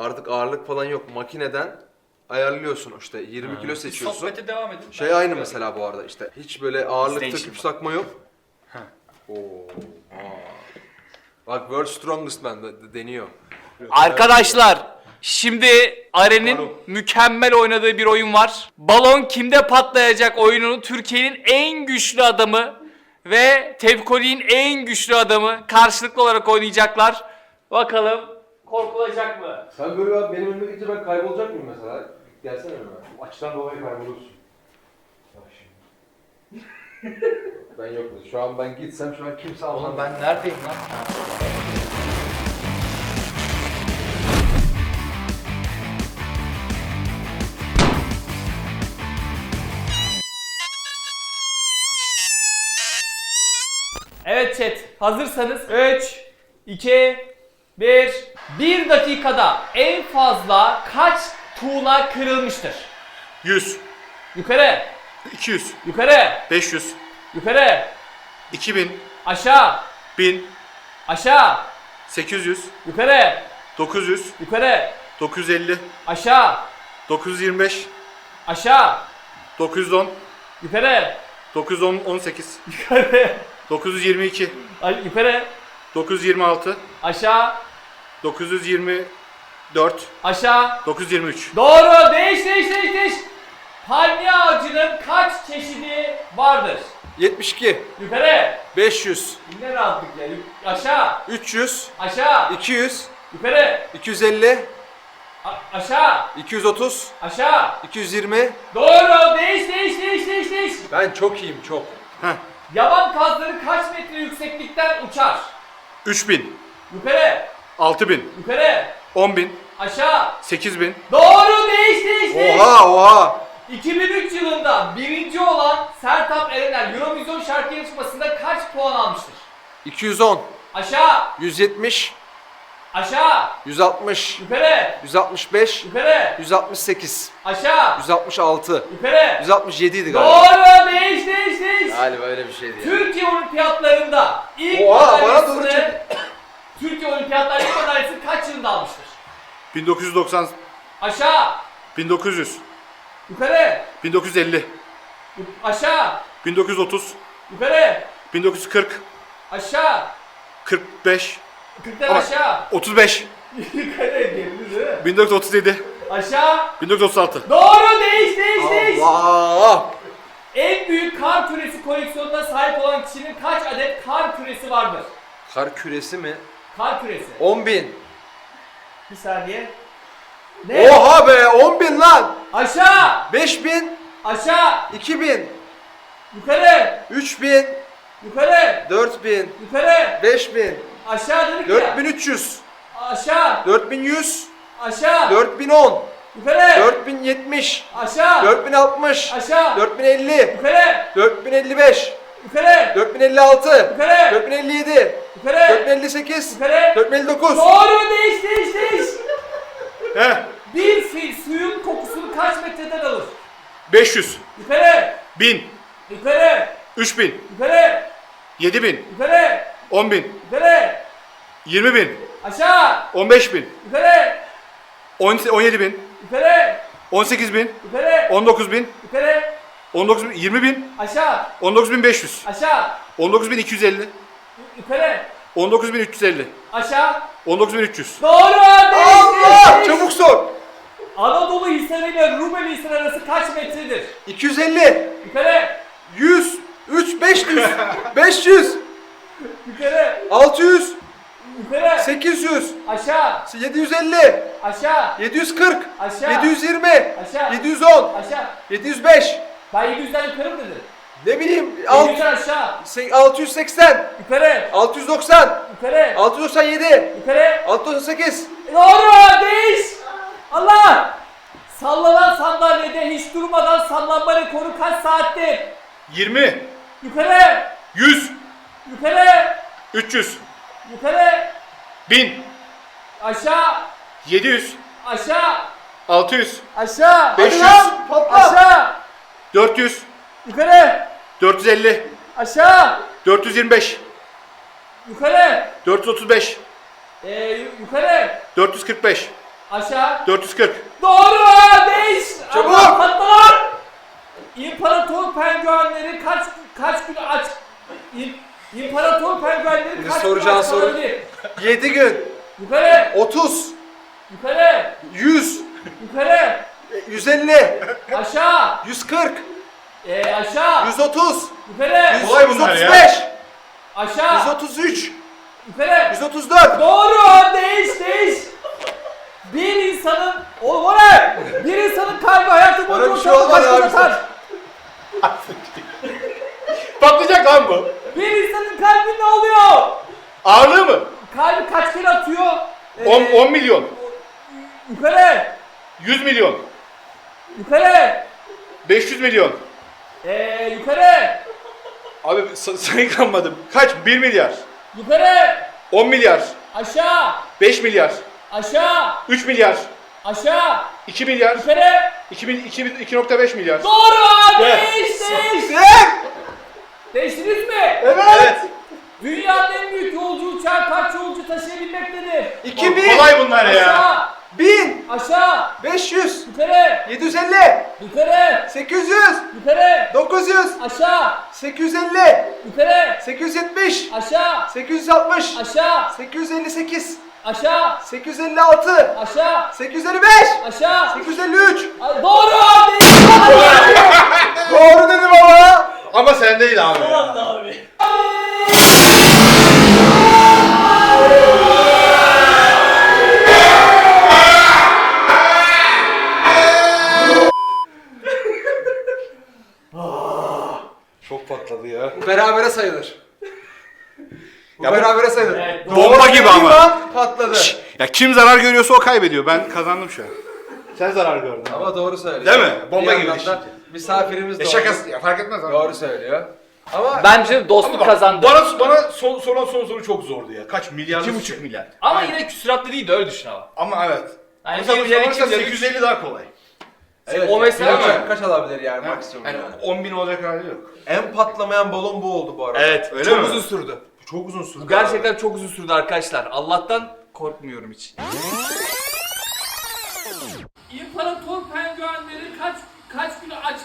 Artık ağırlık falan yok. Makineden ayarlıyorsun işte 20 kilo Biz seçiyorsun. sohbete devam edin. Şey Ben aynı çıkıyorum. mesela bu arada işte hiç böyle ağırlık Extension sakma yok. Heh. Oo. aa. Bak World Strongest Man de- de- deniyor. Arkadaşlar şimdi Aren'in mükemmel oynadığı bir oyun var. Balon kimde patlayacak oyununu Türkiye'nin en güçlü adamı ve Tevkoli'nin en güçlü adamı karşılıklı olarak oynayacaklar. Bakalım korkulacak mı? Sen böyle abi benim önüme gidince ben kaybolacak mıyım mesela? Gelsene önüme. Bu açıdan dolayı kaybolursun. Bak şimdi. Ben yokum. Şu an ben gitsem şu an kimse almaz. Oğlum ben neredeyim lan? Evet chat hazırsanız 3, 2, 1 1 dakikada en fazla kaç tuğla kırılmıştır? 100, Yukarı, 200, yukarı, 500, yukarı, 2000, aşağı, 1000, aşağı, 800, yukarı, 900, yukarı, 950, aşağı, 925, aşağı, 910, yukarı, 910, 18, yukarı, 922, ay- yukarı, 926, aşağı, 924, aşağı. 923. Doğru. Değiş, değiş, değiş, değiş. Palmiye ağacının kaç çeşidi vardır? 72, Yukarı. 500, Ne rahatlık ya. Yuk- Aşağı, 300, aşağı, 200, yukarı, 250, a- aşağı, 230, aşağı. 220. Doğru. Değiş, değiş, değiş, değiş, değiş. Ben çok iyiyim çok. Yaban kazları kaç metre yükseklikten uçar? 3000, Yukarı, 6000, yukarı, 10000, aşağı. 8000, Doğru. Değiş, değiş, değiş. Oha oha. 2003 yılında birinci olan Sertab Erener Eurovision şarkı yarışmasında kaç puan almıştır? 210, Aşağı, 170, aşağı, 160, yukarı, 165, yukarı, 168, aşağı, 166, yukarı. 167 idi galiba. Doğru, değiş, değiş, değiş. Galiba öyle bir şeydi ya. Türkiye Olimpiyatlarında ilk Oha, bana doğru Türkiye Olimpiyatları ilk madalyasını kaç yılında almıştır? 1990, Aşağı, 1900, yukarı, 1950, yu- aşağı, 1930, yukarı, 1940, aşağı, 45, 40'tan Ama- aşağı, 35, yukarı, geldi değil mi? 1937, Aşağı, 1936. Doğru değiş değiş değiş. Allah! En büyük kar küresi koleksiyonuna sahip olan kişinin kaç adet kar küresi vardır? Kar küresi mi? Kar küresi. 10 bin. Bir saniye. Ne? Oha be 10 bin lan. Aşağı, 5 bin, aşağı, 2 bin, yukarı, 3 bin, yukarı, 4 bin, yukarı, 5 bin, aşağı dedik ya. 4300, Aşağı, 4100, aşağı, 4010, yukarı, 4070, aşağı, 4060, aşağı, 4050, yukarı, 4055, yukarı, 4056, yukarı, 4057, yukarı, 4058, yukarı. 4059. Doğru değiş değiş değiş. He, Bir fil suyun kokusunu kaç metreden alır? 500, Yukarı, 1000, yukarı, 3000, yukarı, 7000, yukarı, 10000, yukarı, 20000, aşağı, 15000, yukarı, 17000, yukarı, 18000, yukarı, 19000, yukarı, 19000, 20000, aşağı, 19500, aşağı, 19250, yukarı, 19350, aşağı. 19300. Doğru değiş Allah! değiş, değiş. Çabuk sor. Anadolu Hisarı ile Rumeli Hisarı arası kaç metredir? 250, Yukarı, 100, 3, 500, 500, yukarı, 600, yukarı, 800, aşağı, 750, aşağı, 740, Aşağı. 720, Aşağı. 710, aşağı. 705, Ben 700'den yukarı mı dedim? ne bileyim, alt- 700'den aşağı, se- 680, yukarı, 690, yukarı, 697, yukarı. 698, Doğru değiş. Allah. Sallanan sandalyede hiç durmadan sallanma rekoru kaç saattir? 20, Yukarı, 100, yukarı, 300, yukarı, 1000, aşağı, 700, aşağı, 600, aşağı, 500, patla. aşağı, 400, yukarı, 450, aşağı, 425, yukarı, 435, ee, yu- yukarı, 445, Aşağı. 440. Doğru! Değiş! Çabuk! Allah patlar! İmparator penguenleri kaç kaç gün aç? İm, İmparator penguenleri kaç gün soracağın aç soru- kalabilir? 7 gün. Yukarı! 30. Yukarı! 100. Yukarı! 150. Aşağı! 140. Ee, aşağı! 130. Yukarı! Kolay bunlar ya. 135. Aşağı! 133. Yukarı! 134. Doğru! Değiş değiş! Bir insanın... Oğlum o ne? Bir insanın kalbi hayatı boyunca Bana bir şey ortalama kaç gün abi. atar? Patlayacak lan bu. Bir insanın kalbi ne oluyor? Ağırlığı mı? Kalbi kaç kere atıyor? Ee, 10, 10 milyon. Yukarı! 100 milyon. Yukarı! 500 milyon. Ee, yukarı! Abi sa- sayıklamadım. Kaç? 1 milyar. Yukarı! 10 milyar. Aşağı! 5 milyar. Aşağı! 3 milyar. Aşağı! 2 milyar. Yukarı! 2000, 2000, 2.5 milyar. Doğru! Evet. Değiş? Değiştiniz mi? Evet. Dünyanın en büyük yolcu uçağı kaç yolcu taşıyabilmektedir? 2000. Kolay bunlar ya. Aşağı! 1000. Aşağı! 500. Yukarı! 750. Yukarı! 800. Yukarı! 900. Aşağı! 850. Yukarı! 870. Aşağı! 860. Aşağı! 858. Aşağı! 856. Aşağı! 855. Aşağı! 853. Ay, Doğru! Değiş! Doğru dedim ama. Ama sen değil abi. Çok patladı ya. Bu berabere sayılır. Bu Ya bu- berabere sayılır. Evet, Doğru Bomba gibi ama. an patladı. Ya kim zarar görüyorsa o kaybediyor. Ben kazandım şu an. Sen zarar gördün. Ama doğru söylüyor. Değil mi? Bomba Bir gibi yandan da Misafirimiz de E oldu. şakası ya fark etmez abi. Doğru söylüyor. Ama Bence dostluk Bak, kazandı. Bana, bana son, soran son soru çok zordu ya. Kaç milyar? 2,5 milyar. Ama yine küsuratlı değil de öyle düşün ama. Ama evet. Yani Mesela milyar, iki milyar, 850 daha kolay. Evet, o mesela kaç, ama- kaç alabilir yani maksimum? Yani yani. 10 bin olacak hali yok. En patlamayan balon bu oldu bu arada. Evet, öyle Çok mi? uzun sürdü. Çok uzun sürdü. Bu gerçekten çok uzun sürdü arkadaşlar. Allah'tan korkmuyorum hiç. İmparator penguenleri kaç kaç gün aç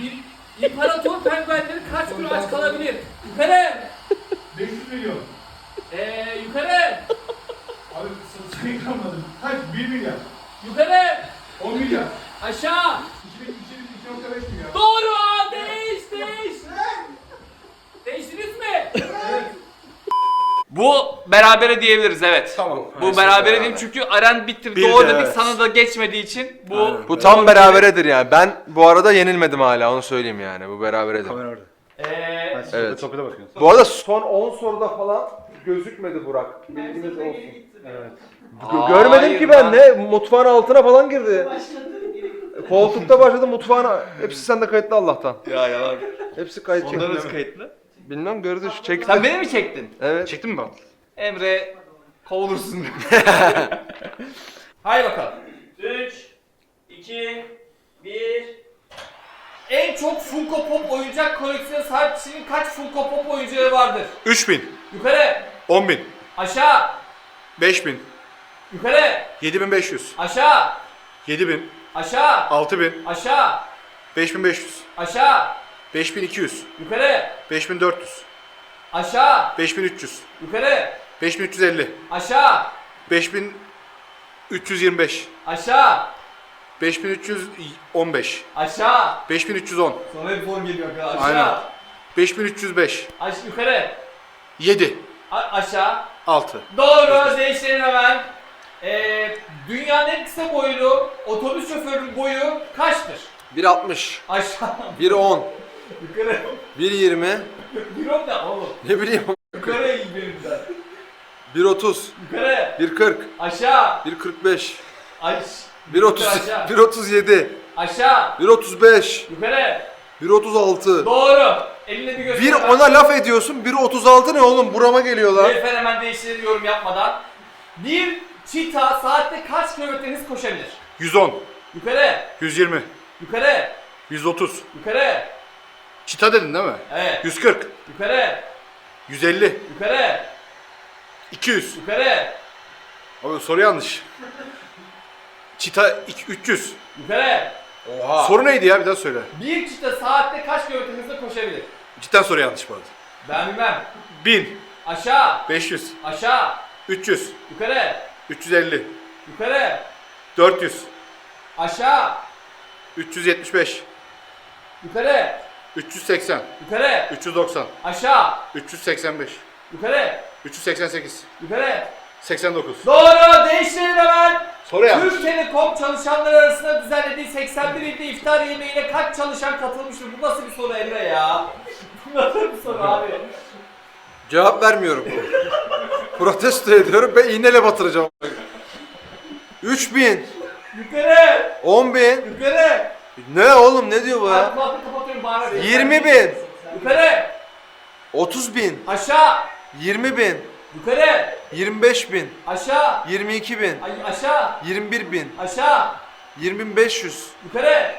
İm- İmparator penguenleri kaç gün aç kalabilir? Yukarı! 500 milyon. Ee, yukarı! Abi sayıklamadım. Kaç? 1 milyar. Yukarı! 10 milyar. Aşağı! 2,5 milyar. Doğru! Değiş değiş! Değiştiniz mi? Bu berabere diyebiliriz evet. Tamam. Bu berabere diyeyim çünkü Aren bitti. Bildi, Doğru dedik evet. sana da geçmediği için bu Bu tam beraberedir yani. Ben bu arada yenilmedim hala onu söyleyeyim yani. Bu beraberedir. Kamera orada. Eee Evet. Topu da bakıyorsun. Bu arada son 10 soruda falan gözükmedi Burak. Bilginiz olsun. Evet. Gö- Görmedim ki ben ne? Mutfağın altına falan girdi. Koltukta başladı mutfağına. Hepsi sende kayıtlı Allah'tan. Ya yalan. Hepsi kayıt çekti. kayıtlı? Bilmem gördü şu çekti. Sen beni mi çektin? Evet. Çektin mi ben? Emre kovulursun. Haydi bakalım. 3 2 1 En çok Funko Pop oyuncak koleksiyona sahip kişinin kaç Funko Pop oyuncağı vardır? 3000. Yukarı, 10000. aşağı, 5000. yukarı, 7500. aşağı, 7000. aşağı, 6000. aşağı, 5500. aşağı, 5200. yukarı, 5400. aşağı, 5300. yukarı, 5350. aşağı, 5325. aşağı, 5315. aşağı. 5310. Sonra bir form geliyor arkadaşlar. Aynen. Aşağı. 5305. Aş yukarı. 7. A- aşağı. 6. Doğru. Değiştirelim hemen. Ee, dünyanın en kısa boylu otobüs şoförünün boyu kaçtır? 1.60, Aşağı. 1.10, yukarı. 1.20, Bir ok da oğlum. ne bileyim Yukarı gidelim 1.30, Yukarı. 1.40, Aşağı. 1.45, Aş. 1.30, Aşağı. 1.37, Aşağı. 1.35, Yukarı. 1.36. Doğru. Eline bir göster. Bir ona laf ediyorsun, 1.36 ne oğlum? Burama geliyor lan. Lütfen hemen değiştirelim yorum yapmadan. Bir çita saatte kaç kilometre hız koşabilir? 110. Yukarı. 120. Yukarı. 130. Yukarı. Çita dedin değil mi? Evet. 140. Yukarı. 150. Yukarı. 200. Yukarı. Abi soru yanlış. Çita iki- 300. Yukarı. Oha. Soru neydi ya bir daha söyle. Bir çita saatte kaç kilometre hızla koşabilir? Cidden soru yanlış bu arada. Ben bilmem. 1000, Aşağı. 500, Aşağı. 300, Yukarı. 350, Yukarı. 400, Aşağı. 375, Yukarı. 380, Yukarı. 390, Aşağı. 385, Yukarı. 388, Yukarı. 89. Doğru. Değiştirin hemen. Soru yanlış. Türk Telekom çalışanları arasında düzenlediği 81 ilde iftar yemeğine kaç çalışan katılmıştır? Bu nasıl bir soru Emre ya? Bu nasıl bir soru abi? Cevap vermiyorum. Protesto ediyorum. Ben iğneyle batıracağım. 3000, Yukarı. 10000. Yukarı. Ne oğlum ne diyor bu ya? kulaklığı kapatıyorum bağıra. 20000, Yukarı. 30000, Aşağı. 20000, Yukarı. 25000, Aşağı. 22000, Ay, aşağı. 21000, Aşağı. 20500, Yukarı.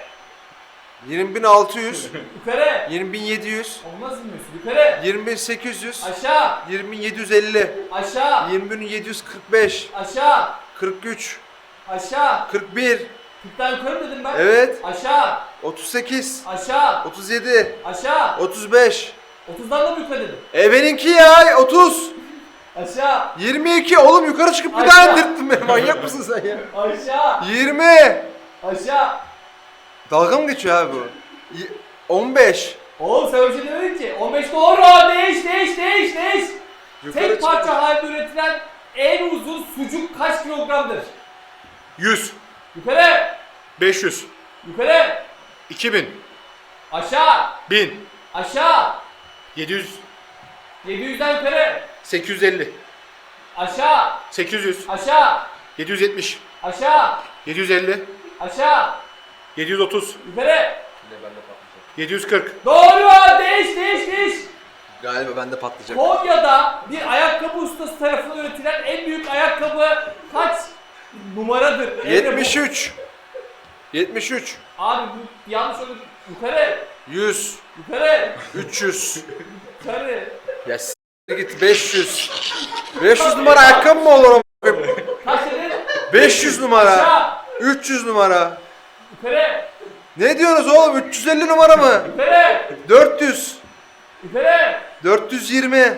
20600, Yukarı. 20700, Olmaz mı? Yukarı. 20800, Aşağı. 20750, Aşağı. 20745, Aşağı. 43, Aşağı. 41, 40'tan yukarı dedim ben. evet, Aşağı. 38, Aşağı. 37, Aşağı. 35. 30'dan da mı yukarı dedim? E benimki ya 30. Aşağı. 22 oğlum yukarı çıkıp bir daha indirttin beni manyak mısın sen ya? Aşağı. 20. Aşağı. Dalga mı geçiyor abi bu? Y- 15. Oğlum sen öyle şey demedin ki. 15 doğru. Değiş değiş değiş değiş. Yukarı Tek çık. parça halde üretilen en uzun sucuk kaç kilogramdır? 100, Yukarı. 500, Yukarı. 2000, Aşağı. 1000, Aşağı. 700, 700'den yukarı. 850, Aşağı. 800, Aşağı. 770, Aşağı. 750, Aşağı. 730, Yukarı. 740, Doğru. Değiş değiş değiş. Galiba bende patlayacak. Konya'da bir ayakkabı ustası tarafından üretilen en büyük ayakkabı kaç numaradır? Emre, bu- 73. 73. Abi bu yanlış oldu. Yukarı. 100. Yukarı. 300. Yukarı. Ya s- git 500. 500 numara ayakkabı mı olur o? Kaç dedin? 500 numara. Aşağı. 300 numara. Yukarı. Ne diyorsunuz oğlum? 350 numara mı? Yukarı. 400. Yukarı. 420.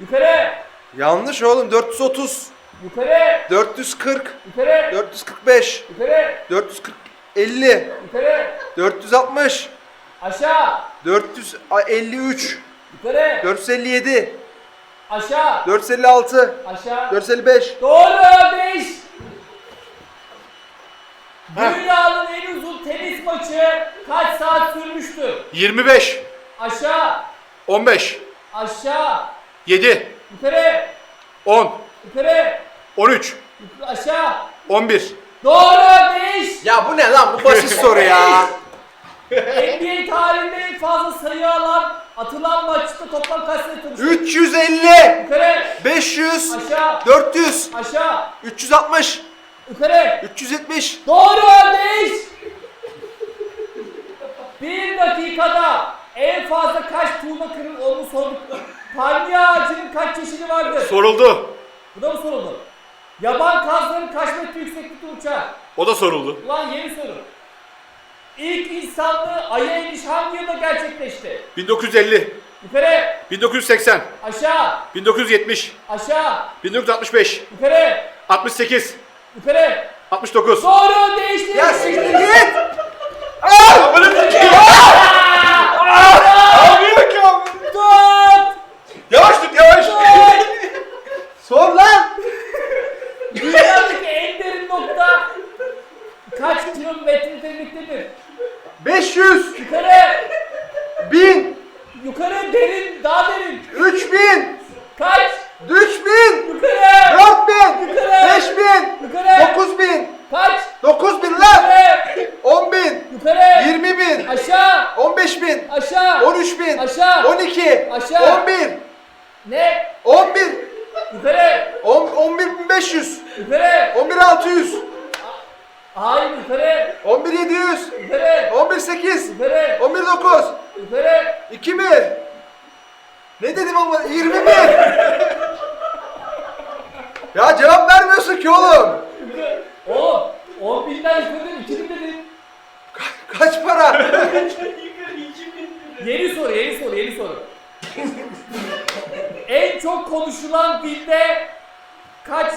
Yukarı. Yanlış oğlum 430. Yukarı. 440. Yukarı. 445. Yukarı. 440 50. Yukarı. 460. Aşağı. 453. Yukarı. 457. Aşağı. 456. Aşağı. 455. Doğru değiş. Dünyanın en uzun tenis maçı kaç saat sürmüştür? 25, Aşağı. 15, Aşağı. 7, Yukarı. 10, Yukarı. 13, yukarı, Aşağı. 11, Doğru değiş. Ya bu ne lan? Bu basit soru ya. NBA tarihinde en fazla sayı alan atılan maçta toplam kaç sayı atılmıştır? 350. Yukarı. 500. Aşağı. 400. Aşağı. 360. Yukarı. 370. Doğru değiş. Bir dakikada en fazla kaç tuğla kırıl onu sorduk. Palmiye ağacının kaç çeşidi vardır? soruldu. Bu da mı soruldu? Yaban kazların kaç metre yükseklikte uçar? O da soruldu. Ulan yeni soru. İlk insanlı Ay'a iniş hangi yılda gerçekleşti? 1950, Yukarı, 1980, aşağı, 1970, aşağı, 1965, yukarı, 68, yukarı. 69. Doğru değişti. Ya siktir git. Tut. Yavaş tut yavaş. Sor lan. Dünyadaki en derin nokta kaç kilometre derinliktedir? 500. Yukarı, 1000. yukarı derin, daha derin. 3000. Kaç? 3000. Yukarı, 4000. Yukarı. 5000. yukarı. 9000. Kaç? 9000 lan. Yukarı, 10000. yukarı. 20000. Aşağı, 15000. aşağı. 13000. Aşağı. 12. Aşağı. 11. Ne? 11. Yukarı, 10 11500. yukarı. 11600. Hayır yukarı, 11700. yukarı, 118. yukarı, 119. yukarı. 2000. Ne dedim ama 21. ya cevap vermiyorsun ki oğlum. Oğlum 10 binden yukarı dedim, 2000 dedim. Kaç para? Yeni soru, yeni soru, yeni soru. en çok konuşulan dilde kaç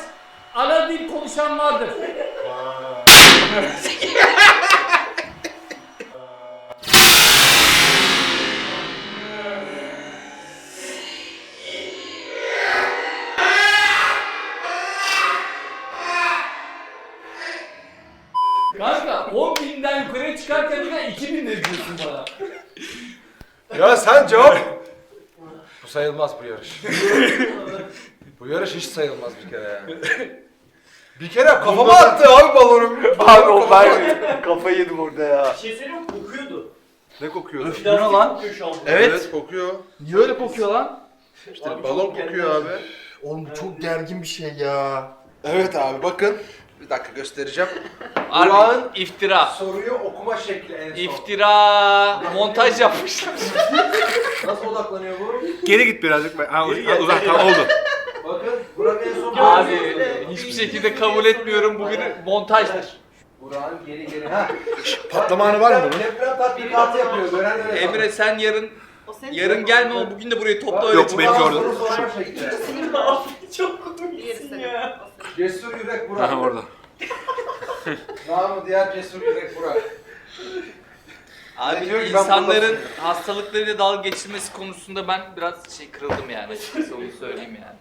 ana dil konuşan vardır? sen cevap. Bu sayılmaz bu yarış. bu yarış hiç sayılmaz bir kere ya. Bir kere kafama attı abi balonu. Abi o ben kafayı yedim orada ya. Bir şey söyleyeyim mi? Kokuyordu. Ne kokuyordu? Plastik lan? kokuyor şu an. Evet. kokuyor. Niye öyle kokuyor lan? İşte balon kokuyor abi. Oğlum bu çok gergin bir şey ya. Evet abi bakın. Bir dakika göstereceğim. Harbi Burak'ın iftira. soruyu okuma şekli en son. İftira. Montaj yapmışlar. Nasıl odaklanıyor bu? Geri git birazcık. Ha, ha, uzak gel. oldu. Bakın Burak en son Abi hiçbir şekilde kabul etmiyorum. Bu bir montajdır. Burak'ın geri geri. Ha. Patlama anı var mı bunun? Deprem tatbikatı yapıyor. Gören öyle Emre sen yarın yarın gelme ama bugün de burayı topla öyle Yok, çık. benimki orada. Soru sorar şekli. Çok komiksin ya. Cesur yürek Burak. Aha orada. Namı diğer cesur yürek Burak. Abi Diyor ki ben insanların hastalıklarıyla dalga geçilmesi konusunda ben biraz şey kırıldım yani açıkçası onu söyleyeyim yani.